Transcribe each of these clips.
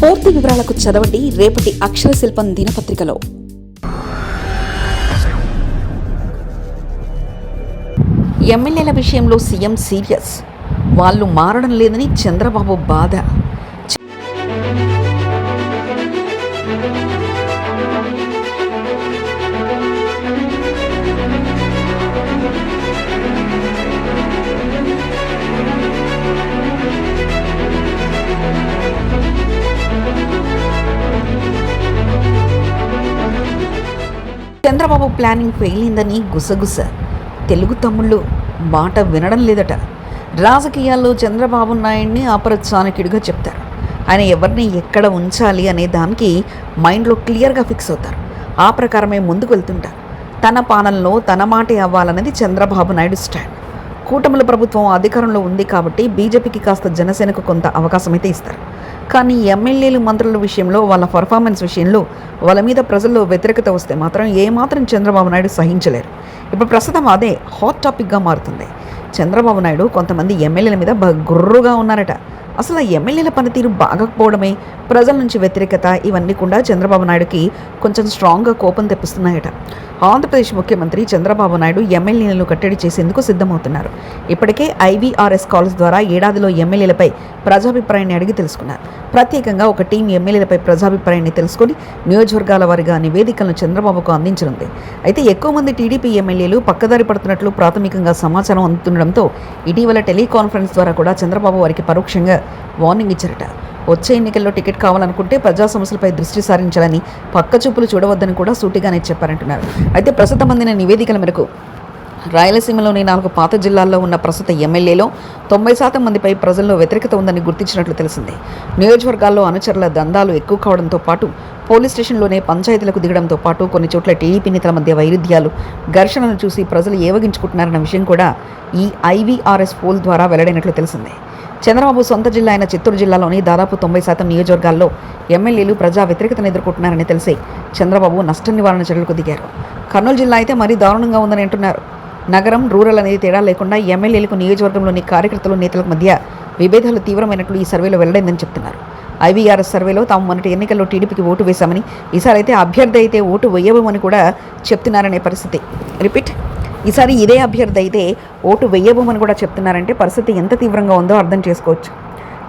పూర్తి వివరాలకు చదవండి రేపటి అక్షర శిల్పం దినపత్రికలో. ఎమ్మెల్యేల విషయంలో సీఎం సీరియస్. వాళ్ళు మారడం లేదని చంద్రబాబు బాధ. చంద్రబాబు ప్లానింగ్ ఫెయిల్ అయిందని గుసగుస. తెలుగు తమ్ముళ్ళు మాట వినడం లేదట. రాజకీయాల్లో చంద్రబాబు నాయుడిని అపరచానకుడిగా చెప్తారు. ఆయన ఎవరిని ఎక్కడ ఉంచాలి అనే దానికి మైండ్లో క్లియర్గా ఫిక్స్ అవుతారు. ఆ ప్రకారమే ముందుకు వెళ్తుంటారు. తన పాలనలో తన మాటే అవ్వాలన్నది చంద్రబాబు నాయుడు స్టాండ్. కూటమిల ప్రభుత్వం అధికారంలో ఉంది కాబట్టి బీజేపీకి కాస్త జనసేనకు కొంత అవకాశం అయితే ఇస్తారు. కానీ ఎమ్మెల్యేలు మంత్రుల విషయంలో వాళ్ళ పర్ఫార్మెన్స్ విషయంలో వాళ్ళ మీద ప్రజల్లో వ్యతిరేకత వస్తే మాత్రం ఏమాత్రం చంద్రబాబు నాయుడు సహించలేరు. ఇప్పుడు ప్రస్తుతం అదే హాట్ టాపిక్గా మారుతుంది. చంద్రబాబు నాయుడు కొంతమంది ఎమ్మెల్యేల మీద గుర్రుగా ఉన్నారట. అసలు ఎమ్మెల్యేల పనితీరు బాగకపోవడమే ప్రజల నుంచి వ్యతిరేకత ఇవన్నీ కూడా చంద్రబాబు నాయుడుకి కొంచెం స్ట్రాంగ్గా కోపం తెప్పిస్తున్నాయట. ఆంధ్రప్రదేశ్ ముఖ్యమంత్రి చంద్రబాబు నాయుడు ఎమ్మెల్యేలను కట్టడి చేసేందుకు సిద్ధమవుతున్నారు. ఇప్పటికే ఐవీఆర్ఎస్ కాల్స్ ద్వారా ఏడాదిలో ఎమ్మెల్యేలపై ప్రజాభిప్రాయాన్ని అడిగి తెలుసుకున్నారు. ప్రత్యేకంగా ఒక టీం ఎమ్మెల్యేలపై ప్రజాభిప్రాయాన్ని తెలుసుకొని నియోజకవర్గాల వారిగా నివేదికలను చంద్రబాబుకు అందించనుంది. అయితే ఎక్కువ మంది టీడీపీ ఎమ్మెల్యేలు పక్కదారి పడుతున్నట్లు ప్రాథమికంగా సమాచారం అందుతుండడంతో ఇటీవల టెలికాన్ఫరెన్స్ ద్వారా కూడా చంద్రబాబు వారికి పరోక్షంగా వార్నింగ్ ఇచ్చారట. వచ్చే ఎన్నికల్లో టికెట్ కావాలనుకుంటే ప్రజా సమస్యలపై దృష్టి సారించాలని పక్క చూపులు చూడవద్దని కూడా సూటిగానే చెప్పారంటున్నారు. అయితే ప్రస్తుతం అందిన నివేదికల మేరకు రాయలసీమలోని నాలుగు పాత జిల్లాల్లో ఉన్న ప్రస్తుత ఎమ్మెల్యేలో తొంభై శాతం మందిపై ప్రజల్లో వ్యతిరేకత ఉందని గుర్తించినట్లు తెలిసింది. నియోజకవర్గాల్లో అనుచరుల దందాలు ఎక్కువ కావడంతో పాటు పోలీస్ స్టేషన్లోనే పంచాయతీలకు దిగడంతో పాటు కొన్ని చోట్ల టీడీపీ నేతల మధ్య వైరుధ్యాలు ఘర్షణలు చూసి ప్రజలు ఏవగించుకుంటున్నారన్న విషయం కూడా ఈ ఐవీఆర్ఎస్ పోల్ ద్వారా వెల్లడైనట్లు తెలిసింది. చంద్రబాబు సొంత జిల్లా అయిన చిత్తూరు జిల్లాలోని దాదాపు తొంభై శాతం నియోజకవర్గాల్లో ఎమ్మెల్యేలు ప్రజా వ్యతిరేకతను ఎదుర్కొంటున్నారని తెలిసి చంద్రబాబు నష్ట నివారణ చర్యలకు దిగారు. కర్నూలు జిల్లా అయితే మరీ దారుణంగా ఉందని అంటున్నారు. నగరం రూరల్ అనేది తేడా లేకుండా ఎమ్మెల్యేలకు నియోజకవర్గంలోని కార్యకర్తలు నేతలకు మధ్య విభేదాలు తీవ్రమైనట్లు ఈ సర్వేలో వెల్లడైందని చెప్తున్నారు. ఐవీఆర్ఎస్ సర్వేలో తాము మొన్నటి ఎన్నికల్లో టీడీపీకి ఓటు వేశామని ఈసారి అయితే అభ్యర్థి అయితే ఓటు వేయబోమని కూడా చెప్తున్నారనే పరిస్థితి. రిపీట్ ఈసారి ఇదే అభ్యర్థి అయితే ఓటు వేయబోమని కూడా చెప్తున్నారంటే పరిస్థితి ఎంత తీవ్రంగా ఉందో అర్థం చేసుకోవచ్చు.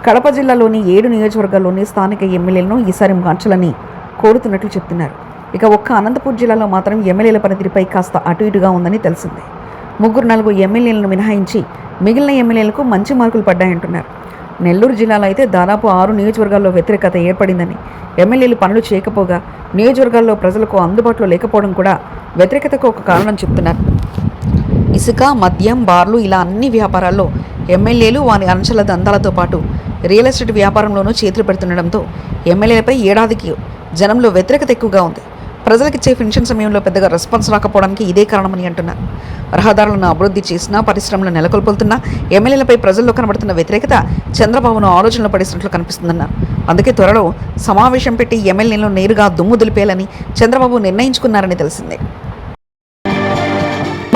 కడప జిల్లాలోని ఏడు నియోజకవర్గాల్లోని స్థానిక ఎమ్మెల్యేలను ఈసారి మార్చాలని కోరుతున్నట్లు చెప్తున్నారు. ఇక ఒక్క అనంతపూర్ జిల్లాలో మాత్రం ఎమ్మెల్యేల పనితీరుపై కాస్త అటు ఇటుగా ఉందని తెలిసింది. ముగ్గురు నలుగురు ఎమ్మెల్యేలను మినహాయించి మిగిలిన ఎమ్మెల్యేలకు మంచి మార్కులు పడ్డాయంటున్నారు. నెల్లూరు జిల్లాలో అయితే దాదాపు ఆరు నియోజకవర్గాల్లో వ్యతిరేకత ఏర్పడిందని ఎమ్మెల్యేలు పనులు చేయకపోగా నియోజకవర్గాల్లో ప్రజలకు అందుబాటులో లేకపోవడం కూడా వ్యతిరేకతకు ఒక కారణం చెప్తున్నారు. ఇసుక మద్యం బార్లు ఇలా అన్ని వ్యాపారాల్లో ఎమ్మెల్యేలు వారి అంశాల దందాలతో పాటు రియల్ ఎస్టేట్ వ్యాపారంలోనూ చేతులు పెడుతుండడంతో ఎమ్మెల్యేలపై ఏడాదికి జనంలో వ్యతిరేకత ఎక్కువగా ఉంది. ప్రజలకిచ్చే పెన్షన్ సమయంలో పెద్దగా రెస్పాన్స్ రాకపోవడానికి ఇదే కారణమని అంటున్నారు. రహదారులను అభివృద్ధి చేసినా పరిశ్రమలు నెలకొల్పోతున్నా ఎమ్మెల్యేలపై ప్రజల్లో కనబడుతున్న వ్యతిరేకత చంద్రబాబును ఆలోచనలు పడేసినట్లు కనిపిస్తుందన్నారు. అందుకే త్వరలో సమావేశం పెట్టి ఎమ్మెల్యేలను నేరుగా దుమ్ము దులిపేయాలని చంద్రబాబు నిర్ణయించుకున్నారని తెలిసిందే.